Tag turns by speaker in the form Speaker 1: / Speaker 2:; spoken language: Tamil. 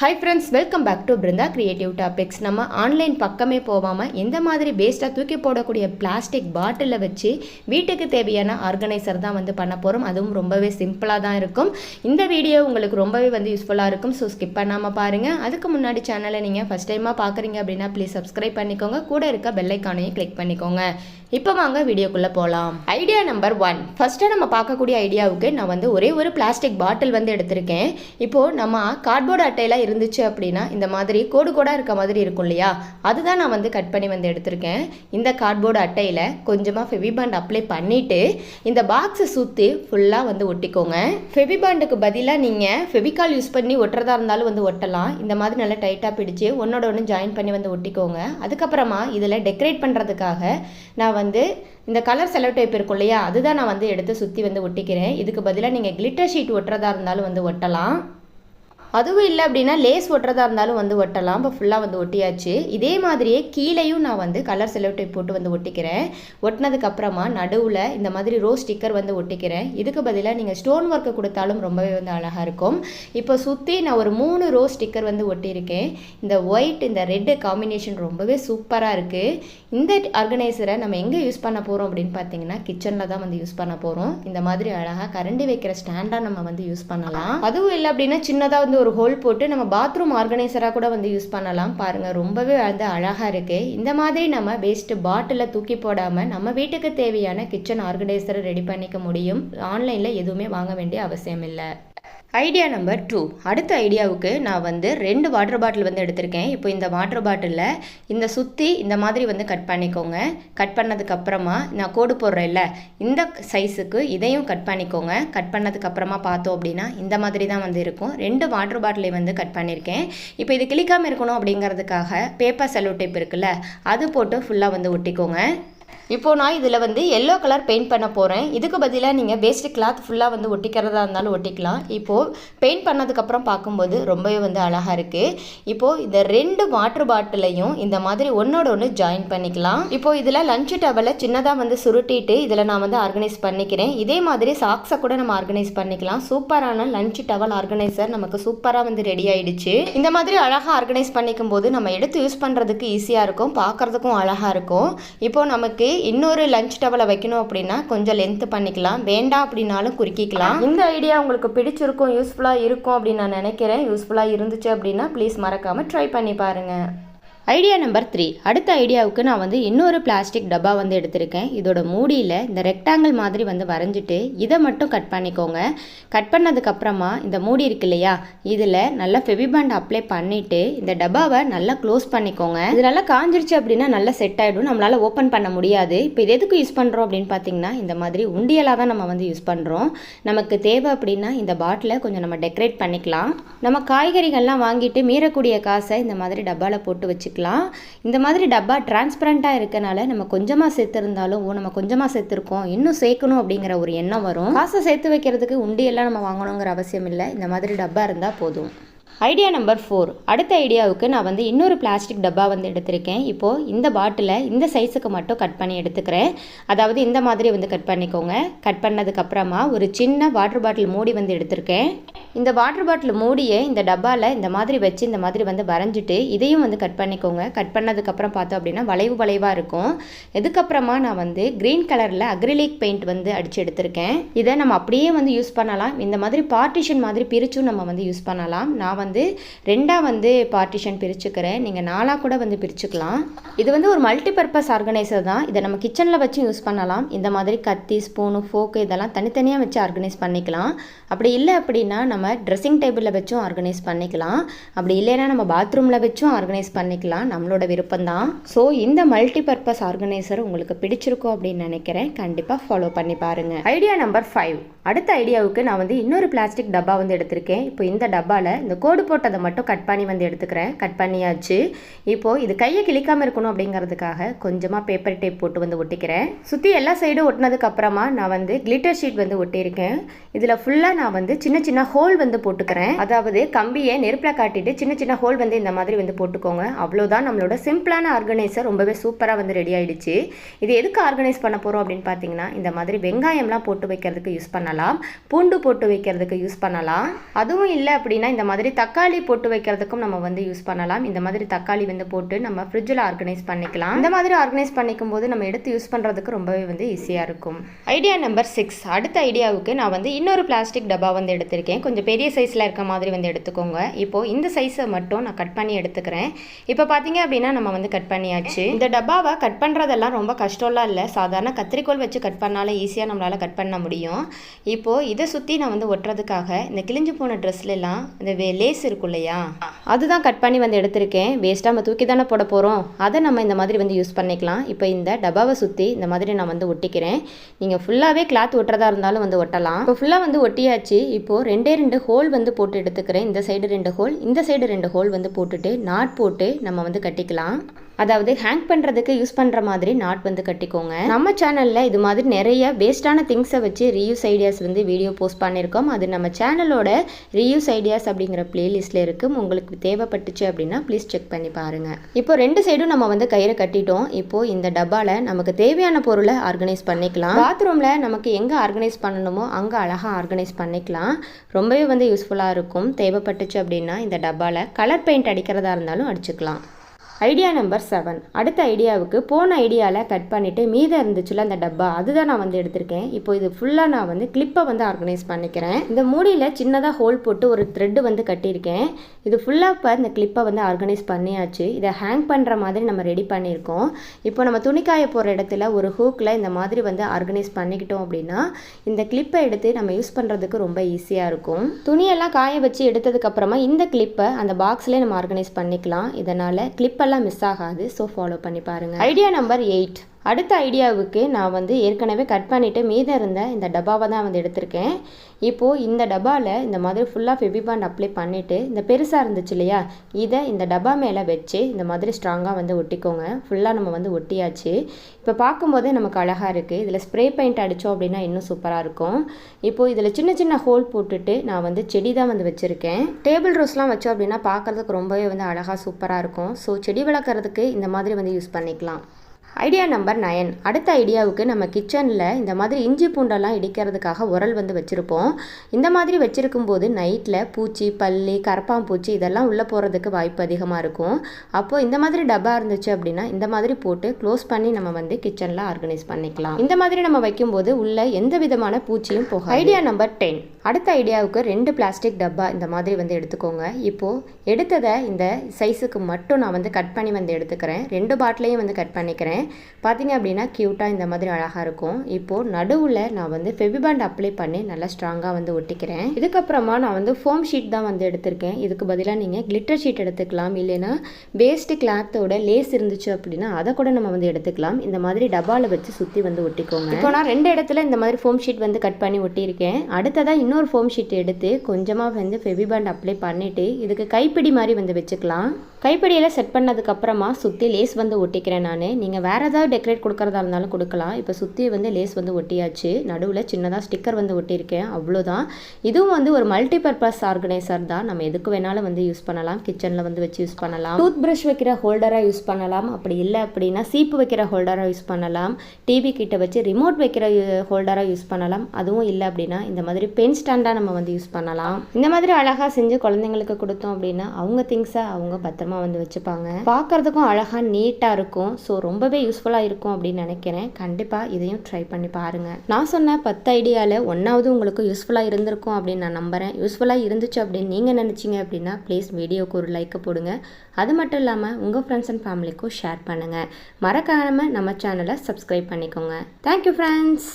Speaker 1: Hi friends welcome back to Brinda creative topics நம்ம ஆன்லைன் பக்கமே போகாமல் எந்த மாதிரி வேஸ்ட்டாக தூக்கி போடக்கூடிய பிளாஸ்டிக் பாட்டிலில் வச்சு வீட்டுக்கு தேவையான ஆர்கனைசர் தான் வந்து பண்ண போகிறோம் அதுவும் ரொம்பவே சிம்பிளாக தான் இருக்கும். இந்த வீடியோ உங்களுக்கு ரொம்பவே வந்து யூஸ்ஃபுல்லாக இருக்கும். ஸோ ஸ்கிப் பண்ணாமல் பாருங்கள் அதுக்கு முன்னாடி சேனலை நீங்கள் ஃபஸ்ட் டைமாக பார்க்குறீங்க அப்படின்னா ப்ளீஸ் சப்ஸ்கிரைப் பண்ணிக்கோங்க. கூட இருக்க பெல்லைக்கானையும் கிளிக் பண்ணிக்கோங்க. இப்போ வாங்க வீடியோக்குள்ளே போகலாம் ஐடியா நம்பர் ஒன் ஃபஸ்ட்டு நம்ம பார்க்கக்கூடிய ஐடியாவுக்கு நான் வந்து ஒரே ஒரு பிளாஸ்டிக் பாட்டில் வந்து எடுத்திருக்கேன். இப்போது நம்ம கார்ட்போர்டு அட்டையெல்லாம் இருந்துச்சு அப்படின்னா இந்த மாதிரி கோடு கோடாக இருக்க மாதிரி இருக்கும் இல்லையா? அதுதான் நான் வந்து கட் பண்ணி வந்து எடுத்திருக்கேன். இந்த கார்ட்போர்டு அட்டையில் கொஞ்சமாக ஃபெவிபாண்ட் அப்ளை பண்ணிவிட்டு இந்த பாக்ஸை சுற்றி ஃபுல்லாக வந்து ஒட்டிக்கோங்க. ஃபெவிபாண்டுக்கு பதிலாக நீங்கள் ஃபெவிகால் யூஸ் பண்ணி ஒட்டுறதா இருந்தாலும் வந்து ஒட்டலாம். இந்த மாதிரி நல்லா டைட்டாக பிடிச்சி ஒன்னோட ஒன்று ஜாயின் பண்ணி வந்து ஒட்டிக்கோங்க. அதுக்கப்புறமா இதில் டெக்கரேட் பண்ணுறதுக்காக நான் வந்து இந்த கலர் செலவு டைப் இருக்கும் இல்லையா? அதுதான் நான் வந்து எடுத்து சுற்றி வந்து ஒட்டிக்கிறேன். இதுக்கு பதிலாக நீங்கள் கிளிட்டர் ஷீட் ஒட்டுறதா இருந்தாலும் வந்து ஒட்டலாம். அதுவும் இல்லை அப்படின்னா லேஸ் ஒட்டுறதா இருந்தாலும் வந்து ஒட்டலாம். இப்போ ஃபுல்லாக வந்து ஒட்டியாச்சு. இதே மாதிரியே கீழேயும் நான் வந்து கலர் செலவு டைப் போட்டு வந்து ஒட்டிக்கிறேன். ஒட்டினதுக்கப்புறமா நடுவில் இந்த மாதிரி ரோஸ் ஸ்டிக்கர் வந்து ஒட்டிக்கிறேன். இதுக்கு பதிலாக நீங்கள் ஸ்டோன் ஒர்க்கு கொடுத்தாலும் ரொம்பவே வந்து அழகாக இருக்கும். இப்போ சுற்றி நான் ஒரு மூணு ரோஸ் ஸ்டிக்கர் வந்து ஒட்டியிருக்கேன். இந்த ஒயிட் இந்த ரெட்டு காம்பினேஷன் ரொம்பவே சூப்பராக இருக்குது இந்த ஆர்கனைசரை நம்ம எங்கே யூஸ் பண்ண போகிறோம் அப்படின்னு பார்த்தீங்கன்னா கிச்சனில் தான் வந்து யூஸ் பண்ண போகிறோம் இந்த மாதிரி அழகாக கரண்டி வைக்கிற ஸ்டாண்டாக நம்ம வந்து யூஸ் பண்ணலாம். அதுவும் இல்லை அப்படின்னா சின்னதாக வந்து ஒரு ஹோல் போட்டு நம்ம பாத்ரூம் ஆர்கனைசராக கூட வந்து யூஸ் பண்ணலாம். பாருங்கள் ரொம்பவே வந்து அழகாக இருக்குது இந்த மாதிரி நம்ம வேஸ்ட்டு பாட்டிலில் தூக்கி போடாமல் நம்ம வீட்டுக்கு தேவையான கிச்சன் ஆர்கனைசரை ரெடி பண்ணிக்க முடியும். ஆன்லைனில் எதுவுமே வாங்க வேண்டிய அவசியம் இல்லை ஐடியா நம்பர் டூ அடுத்த ஐடியாவுக்கு நான் வந்து ரெண்டு வாட்டர் பாட்டில் வந்து எடுத்திருக்கேன். இப்போ இந்த வாட்டர் பாட்டிலில் இந்த சுற்றி இந்த மாதிரி வந்து கட் பண்ணிக்கோங்க. கட் பண்ணதுக்கப்புறமா நான் கோடு போடுறேன்ல இந்த சைஸுக்கு இதையும் கட் பண்ணிக்கோங்க. கட் பண்ணதுக்கப்புறமா பார்த்தோம் அப்படின்னா இந்த மாதிரி தான் வந்து இருக்கும். ரெண்டு வாட்டர் பாட்டிலை வந்து கட் பண்ணியிருக்கேன் இப்போ இது கிளிக்காமல் இருக்கணும் அப்படிங்கிறதுக்காக பேப்பர் செலோ டேப் இருக்குல்ல அது போட்டு ஃபுல்லாக வந்து ஒட்டிக்கோங்க. இப்போது நான் இதில் வந்து எல்லோ கலர் பெயிண்ட் பண்ண போகிறேன் இதுக்கு பதிலாக நீங்கள் வேஸ்ட் கிளாத் ஃபுல்லாக வந்து ஒட்டிக்கிறதா இருந்தாலும் ஒட்டிக்கலாம். இப்போது பெயிண்ட் பண்ணதுக்கப்புறம் பார்க்கும்போது ரொம்பவே வந்து அழகாக இருக்குது இப்போது இந்த ரெண்டு வாட்டர் பாட்டிலையும் இந்த மாதிரி ஒன்றோட ஒன்று ஜாயின் பண்ணிக்கலாம். இப்போது இதில் லஞ்ச் டவலை சின்னதாக வந்து சுருட்டிட்டு இதில் நான் வந்து ஆர்கனைஸ் பண்ணிக்கிறேன். இதே மாதிரி சாக்ஸை கூட நம்ம ஆர்கனைஸ் பண்ணிக்கலாம். சூப்பரான லஞ்ச் டவல் ஆர்கனைசர் நமக்கு சூப்பராக வந்து ரெடி ஆயிடுச்சு. இந்த மாதிரி அழகாக ஆர்கனைஸ் பண்ணிக்கும் போது நம்ம எடுத்து யூஸ் பண்ணுறதுக்கு ஈஸியாக இருக்கும். பார்க்குறதுக்கும் அழகாக இருக்கும். இப்போது நமக்கு இன்னொரு லஞ்ச் டவலை வைக்கணும் அப்படின்னா கொஞ்சம் லென்த்து பண்ணிக்கலாம். வேண்டாம் அப்படின்னாலும் குறுக்கிக்கலாம். இந்த ஐடியா உங்களுக்கு பிடிச்சிருக்கும் யூஸ்ஃபுல்லாக இருக்கும் அப்படின்னு நான் நினைக்கிறேன். யூஸ்ஃபுல்லாக இருந்துச்சு அப்படின்னா ப்ளீஸ் மறக்காமல் ட்ரை பண்ணி பாருங்கள் ஐடியா நம்பர் த்ரீ அடுத்த ஐடியாவுக்கு நான் வந்து இன்னொரு பிளாஸ்டிக் டப்பா வந்து எடுத்திருக்கேன். இதோட மூடியில் இந்த ரெக்டாங்கிள் மாதிரி வந்து வரைஞ்சிட்டு இதை மட்டும் கட் பண்ணிக்கோங்க. கட் பண்ணதுக்கப்புறமா இந்த மூடி இருக்கு இல்லையா? இதில் நல்லா ஃபெவிபாண்ட் அப்ளை பண்ணிவிட்டு இந்த டப்பாவை நல்லா க்ளோஸ் பண்ணிக்கோங்க. இது நல்லா காஞ்சிருச்சு அப்படின்னா நல்லா செட் ஆகிடும் நம்மளால் ஓப்பன் பண்ண முடியாது. இப்போ இது எதுக்கு யூஸ் பண்ணுறோம் அப்படின்னு பார்த்தீங்கன்னா இந்த மாதிரி உண்டியலாக தான் நம்ம வந்து யூஸ் பண்ணுறோம் நமக்கு தேவை அப்படின்னா இந்த பாட்டிலை கொஞ்சம் நம்ம டெக்கரேட் பண்ணிக்கலாம். நம்ம காய்கறிகள்லாம் வாங்கிட்டு மீறக்கூடிய காசை இந்த மாதிரி டப்பாவில் போட்டு வச்சு வச்சுக்கலாம். இந்த மாதிரி டப்பா டிரான்ஸ்பரண்ட்டாக இருக்கனால நம்ம கொஞ்சமாக சேர்த்துருந்தாலும் ஓ நம்ம கொஞ்சமாக சேர்த்துருக்கோம் இன்னும் சேர்க்கணும் அப்படிங்கிற ஒரு எண்ணம் வரும். காசை சேர்த்து வைக்கிறதுக்கு உண்டியெல்லாம் நம்ம வாங்கணுங்கிற அவசியம் இல்லை. இந்த மாதிரி டப்பா இருந்தால் போதும். ஐடியா நம்பர் ஃபோர் அடுத்த ஐடியாவுக்கு நான் வந்து இன்னொரு பிளாஸ்டிக் டப்பா வந்து எடுத்திருக்கேன். இப்போது இந்த பாட்டிலை இந்த சைஸுக்கு மட்டும் கட் பண்ணி எடுத்துக்கிறேன். அதாவது இந்த மாதிரி வந்து கட் பண்ணிக்கோங்க. கட் பண்ணதுக்கப்புறமா ஒரு சின்ன வாட்டர் பாட்டில் மூடி வந்து எடுத்திருக்கேன். இந்த வாட்டர் பாட்டில் மூடியை இந்த டப்பாவில் இந்த மாதிரி வச்சு இந்த மாதிரி வந்து வரைஞ்சிட்டு இதையும் வந்து கட் பண்ணிக்கோங்க. கட் பண்ணதுக்கப்புறம் பார்த்தோம் அப்படின்னா வளைவு வளைவாக இருக்கும். இதுக்கப்புறமா நான் வந்து க்ரீன் கலரில் அக்ரிலிக் பெயிண்ட் வந்து அடித்து எடுத்திருக்கேன். இதை நம்ம அப்படியே வந்து யூஸ் பண்ணலாம். இந்த மாதிரி பார்ட்டிஷன் மாதிரி பிரிச்சும் நம்ம வந்து யூஸ் பண்ணலாம். நான் வந்து ரெண்டாக வந்து பார்ட்டிஷன் பிரிச்சுக்கிறேன். நீங்கள் நாலாக கூட வந்து பிரிச்சுக்கலாம். இது வந்து ஒரு மல்டி பர்பஸ் ஆர்கனைசர் தான். இதை நம்ம கிச்சனில் வச்சு யூஸ் பண்ணலாம். இந்த மாதிரி கத்தி ஸ்பூனு ஃபோக்கு இதெல்லாம் தனித்தனியாக வச்சு ஆர்கனைஸ் பண்ணிக்கலாம். அப்படி இல்லை அப்படின்னா நம்ம நம்ம ட்ரெஸ்ஸிங் டேபிளில் வச்சும் ஆர்கனைஸ் பண்ணிக்கலாம். அப்படி இல்லைன்னா நம்ம பாத்ரூமில் வச்சும் ஆர்கனைஸ் பண்ணிக்கலாம். நம்மளோட விருப்பம் தான் ஸோ இந்த மல்டி பர்பஸ் ஆர்கனைசர் உங்களுக்கு பிடிச்சிருக்கும் அப்படின்னு நினைக்கிறேன். கண்டிப்பாக ஃபாலோ பண்ணி பாருங்கள் ஐடியா நம்பர் ஃபைவ் அடுத்த ஐடியாவுக்கு நான் வந்து இன்னொரு பிளாஸ்டிக் டப்பா வந்து எடுத்திருக்கேன். இப்போ இந்த டப்பாவில் இந்த கோடு போட்டதை மட்டும் கட் பண்ணி வந்து எடுத்துக்கிறேன். கட் பண்ணியாச்சு. இப்போது இது கையை கிழிக்காமல் இருக்கணும் அப்படிங்கிறதுக்காக கொஞ்சமாக பேப்பர் டேப் போட்டு வந்து ஒட்டிக்கிறேன். சுற்றி எல்லா சைடும் ஒட்டினதுக்கப்புறமா நான் வந்து கிளிட்டர் ஷீட் வந்து ஒட்டியிருக்கேன். இதில் ஃபுல்லாக நான் வந்து சின்ன சின்ன ஹோல் ஹோல் வந்து போட்டுக்கிறேன். அதாவது கம்பியை நெருப்பில் காட்டிட்டு சின்ன சின்ன ஹோல் வந்து இந்த மாதிரி வந்து போட்டுக்கோங்க. அவ்வளோதான் நம்மளோட சிம்பிளான ஆர்கனைசர் ரொம்பவே சூப்பராக வந்து ரெடி ஆயிடுச்சு. இது எதுக்கு ஆர்கனைஸ் பண்ண போகிறோம் அப்படின்னு பார்த்தீங்கன்னா இந்த மாதிரி வெங்காயம்லாம் போட்டு வைக்கிறதுக்கு யூஸ் பண்ணலாம். பூண்டு போட்டு வைக்கிறதுக்கு யூஸ் பண்ணலாம். அதுவும் இல்லை அப்படின்னா இந்த மாதிரி தக்காளி போட்டு வைக்கிறதுக்கும் நம்ம வந்து யூஸ் பண்ணலாம். இந்த மாதிரி தக்காளி வந்து போட்டு நம்ம ஃப்ரிட்ஜில் ஆர்கனைஸ் பண்ணிக்கலாம். இந்த மாதிரி ஆர்கனைஸ் பண்ணிக்கும் போது நம்ம எடுத்து யூஸ் பண்ணுறதுக்கு ரொம்பவே வந்து ஈஸியாக இருக்கும். ஐடியா நம்பர் சிக்ஸ் அடுத்த ஐடியாவுக்கு நான் வந்து இன்னொரு பிளாஸ்டிக் டப்பா வந்து எடுத்திருக்கேன். கொஞ்சம் பெரிய சைஸில் இருக்க மாதிரி வந்து எடுத்துக்கோங்க. இப்போது இந்த சைஸை மட்டும் நான் கட் பண்ணி எடுத்துக்கிறேன். இப்போ பார்த்தீங்க அப்படின்னா நம்ம வந்து கட் பண்ணியாச்சு. இந்த டப்பாவை கட் பண்ணுறதெல்லாம் ரொம்ப கஷ்டம்லாம் இல்லை. சாதாரண கத்திரிக்கோல் வச்சு கட் பண்ணாலே ஈஸியாக நம்மளால் கட் பண்ண முடியும். இப்போது இதை சுற்றி நான் வந்து ஒட்டுறதுக்காக இந்த கிழிஞ்சு போன ட்ரெஸ்லலாம் இந்த வே லேஸ் இருக்கும் இல்லையா? அதுதான் கட் பண்ணி வந்து எடுத்திருக்கேன். வேஸ்ட்டாக நம்ம தூக்கி தானே போட போகிறோம் அதை நம்ம இந்த மாதிரி வந்து யூஸ் பண்ணிக்கலாம். இப்போ இந்த டப்பாவை சுற்றி இந்த மாதிரி நான் வந்து ஒட்டிக்கிறேன். நீங்கள் ஃபுல்லாகவே கிளாத் ஒட்டுறதா இருந்தாலும் வந்து ஒட்டலாம். இப்போ ஃபுல்லாக வந்து ஒட்டியாச்சு. இப்போது ரெண்டே ரெண்டு ஹோல் வந்து போட்டு எடுத்துக்கிறேன். இந்த சைடு ரெண்டு ஹோல் இந்த சைடு ரெண்டு ஹோல் வந்து போட்டுட்டு நாட் போட்டு நம்ம வந்து கட்டிக்கலாம். அதாவது ஹேங் பண்ணுறதுக்கு யூஸ் பண்ணுற மாதிரி நாட் வந்து கட்டிக்கோங்க. நம்ம சேனலில் இது மாதிரி நிறைய வேஸ்ட்டான திங்ஸை வச்சு ரீயூஸ் ஐடியாஸ் வந்து வீடியோ போஸ்ட் பண்ணியிருக்கோம் அது நம்ம சேனலோட ரீயூஸ் ஐடியாஸ் அப்படிங்கிற பிளேலிஸ்ட்டில் இருக்கும் உங்களுக்கு தேவைப்பட்டுச்சு அப்படின்னா ப்ளீஸ் செக் பண்ணி பாருங்கள் இப்போ ரெண்டு சைடும் நம்ம வந்து கயிறை கட்டிட்டோம். இப்போது இந்த டப்பாவில் நமக்கு தேவையான பொருளை ஆர்கனைஸ் பண்ணிக்கலாம். பாத்ரூமில் நமக்கு எங்கே ஆர்கனைஸ் பண்ணணுமோ அங்கே அழகாக ஆர்கனைஸ் பண்ணிக்கலாம். ரொம்பவே வந்து யூஸ்ஃபுல்லாக இருக்கும். தேவைப்பட்டுச்சு அப்படின்னா இந்த டப்பாவில் கலர் பெயிண்ட் அடிக்கிறதா இருந்தாலும் அடிச்சுக்கலாம். ஐடியா நம்பர் செவன் அடுத்த ஐடியாவுக்கு போன ஐடியாவில் கட் பண்ணிவிட்டு மீதம் இருந்துச்சுல அந்த டப்பா அதுதான் நான் வந்து எடுத்திருக்கேன். இப்போ இது ஃபுல்லாக நான் வந்து கிளிப்பை வந்து ஆர்கனைஸ் பண்ணிக்கிறேன். இந்த மூடியில் சின்னதாக ஹோல் போட்டு ஒரு த்ரெட்டு வந்து கட்டியிருக்கேன். இது ஃபுல்லாக இப்போ இந்த கிளிப்பை வந்து ஆர்கனைஸ் பண்ணியாச்சு. இதை ஹேங் பண்ணுற மாதிரி நம்ம ரெடி பண்ணியிருக்கோம். இப்போ நம்ம துணிக்காய போகிற இடத்துல ஒரு ஹூக்கில் இந்த மாதிரி வந்து ஆர்கனைஸ் பண்ணிக்கிட்டோம் அப்படின்னா இந்த கிளிப்பை எடுத்து நம்ம யூஸ் பண்ணுறதுக்கு ரொம்ப ஈஸியாக இருக்கும். துணியெல்லாம் காய வச்சு எடுத்ததுக்கப்புறமா இந்த கிளிப்பை அந்த பாக்ஸ்லேயே நம்ம ஆர்கனைஸ் பண்ணிக்கலாம். இதனால் கிளிப்பெல்லாம் மிஸ் ஆகாது ஸோ ஃபாலோ பண்ணி பாருங்கள் ஐடியா நம்பர் எயிட் அடுத்த ஐடியாவுக்கு நான் வந்து ஏற்கனவே கட் பண்ணிவிட்டு மீதம் இருந்த இந்த டப்பாவை தான் வந்து எடுத்திருக்கேன். இப்போது இந்த டப்பாவில் இந்த மாதிரி ஃபுல்லாக ஃபெபிபாண்ட் அப்ளை பண்ணிவிட்டு இந்த பெருசாக இருந்துச்சு இல்லையா இதை இந்த டப்பா மேலே வச்சு இந்த மாதிரி ஸ்ட்ராங்காக வந்து ஒட்டிக்கோங்க. ஃபுல்லாக நம்ம வந்து ஒட்டியாச்சு. இப்போ பார்க்கும்போதே நமக்கு அழகாக இருக்குது இதில் ஸ்ப்ரே பெயிண்ட் அடித்தோம் அப்படின்னா இன்னும் சூப்பராக இருக்கும். இப்போது இதில் சின்ன சின்ன ஹோல் போட்டுட்டு நான் வந்து செடி தான் வந்து வச்சுருக்கேன். டேபிள் ரோஸ்லாம் வச்சோம் அப்படின்னா பார்க்குறதுக்கு ரொம்பவே வந்து அழகாக சூப்பராக இருக்கும். ஸோ செடி வளர்க்குறதுக்கு இந்த மாதிரி வந்து யூஸ் பண்ணிக்கலாம். ஐடியா நம்பர் நயன் அடுத்த ஐடியாவுக்கு நம்ம கிச்சனில் இந்த மாதிரி இஞ்சி பூண்டெல்லாம் இடிக்கிறதுக்காக உரல் வந்து வச்சுருப்போம். இந்த மாதிரி வச்சுருக்கும் போது நைட்டில் பூச்சி பல்லி கரப்பாம்பூச்சி இதெல்லாம் உள்ளே போகிறதுக்கு வாய்ப்பு அதிகமாக இருக்கும். அப்போது இந்த மாதிரி டப்பா இருந்துச்சு அப்படின்னா இந்த மாதிரி போட்டு க்ளோஸ் பண்ணி நம்ம வந்து கிச்சனில் ஆர்கனைஸ் பண்ணிக்கலாம். இந்த மாதிரி நம்ம வைக்கும்போது உள்ள எந்த விதமான பூச்சியும் போகும் ஐடியா நம்பர் டென் அடுத்த ஐடியாவுக்கு ரெண்டு பிளாஸ்டிக் டப்பா இந்த மாதிரி வந்து எடுத்துக்கோங்க. இப்போது எடுத்ததை இந்த சைஸுக்கு மட்டும் நான் வந்து கட் பண்ணி வந்து எடுத்துக்கிறேன். ரெண்டு பாட்டிலையும் வந்து கட் பண்ணிக்கிறேன். பார்த்தீங்க அப்படின்னா க்யூட்டாக இந்த மாதிரி அழகாக இருக்கும். இப்போது நடுவில் நான் வந்து ஃபெவிபாண்ட் அப்ளை பண்ணி நல்லா ஸ்ட்ராங்காக வந்து ஒட்டிக்கிறேன். இதுக்கப்புறமா நான் வந்து ஃபோம் ஷீட் தான் வந்து எடுத்திருக்கேன். இதுக்கு பதிலாக நீங்கள் கிளிட்டர் ஷீட் எடுத்துக்கலாம். இல்லைன்னா வேஸ்ட்டு கிளாத்தோட லேஸ் இருந்துச்சு அப்படின்னா அதை கூட நம்ம வந்து எடுத்துக்கலாம். இந்த மாதிரி டப்பாவில் வச்சு சுற்றி வந்து ஒட்டிக்கோங்க. இப்போ நான் ரெண்டு இடத்துல இந்த மாதிரி ஃபோம் ஷீட் வந்து கட் பண்ணி ஒட்டியிருக்கேன். அடுத்ததாக இன்னொரு ஃபோம் ஷீட் எடுத்து கொஞ்சமாக வந்து ஃபெவிபாண்ட் அப்ளை பண்ணிவிட்டு இதுக்கு கைப்பிடி மாதிரி வந்து வச்சுக்கலாம். கைப்பிடியில் செட் பண்ணதுக்கப்புறமா சுற்றி லேஸ் வந்து ஒட்டிக்கிறேன் நான். நீங்கள் வேறு ஏதாவது டெக்கரேட் கொடுக்குறதா இருந்தாலும் கொடுக்கலாம். இப்போ சுற்றி வந்து லேஸ் வந்து ஒட்டியாச்சு. நடுவில் சின்னதாக ஸ்டிக்கர் வந்து ஒட்டியிருக்கேன். அவ்வளோதான். இதுவும் வந்து ஒரு மல்டி பர்பஸ் ஆர்கனைசர் தான். நம்ம எதுக்கு வேணாலும் வந்து யூஸ் பண்ணலாம். கிச்சனில் வந்து வச்சு யூஸ் பண்ணலாம். டூத் ப்ரஷ் வைக்கிற ஹோல்டராக யூஸ் பண்ணலாம். அப்படி இல்லை அப்படின்னா சீப்பு வைக்கிற ஹோல்டராக யூஸ் பண்ணலாம். டிவி கிட்ட வச்சு ரிமோட் வைக்கிற ஹோல்டராக யூஸ் பண்ணலாம். அதுவும் இல்லை அப்படின்னா இந்த மாதிரி பென் ஸ்டாண்டாக நம்ம வந்து யூஸ் பண்ணலாம். இந்த மாதிரி அழகாக செஞ்சு குழந்தைங்களுக்கு கொடுத்தோம் அப்படின்னா அவங்க திங்ஸை அவங்க பத்திரமா வந்து வச்சுப்பாங்க. பார்க்கறதுக்கும் அழகாக நீட்டாக இருக்கும். ஸோ ரொம்பவே யூஸ்ஃபுல்லாக இருக்கும் அப்படின்னு நினைக்கிறேன். கண்டிப்பாக இதையும் ட்ரை பண்ணி பாருங்கள் நான் சொன்ன பத்து ஐடியாவில் ஒன்றாவது உங்களுக்கு யூஸ்ஃபுல்லாக இருந்திருக்கும் அப்படின்னு நான் நம்புகிறேன் யூஸ்ஃபுல்லாக இருந்துச்சு அப்படின்னு நீங்கள் நினச்சிங்க அப்படின்னா ப்ளீஸ் வீடியோக்கு ஒரு லைக்கை போடுங்க. அது மட்டும் இல்லாமல் உங்கள் ஃப்ரெண்ட்ஸ் அண்ட் ஃபேமிலிக்கும் ஷேர் பண்ணுங்கள் மறக்காமல் நம்ம சேனலை சப்ஸ்கிரைப் பண்ணிக்கோங்க. Thank you friends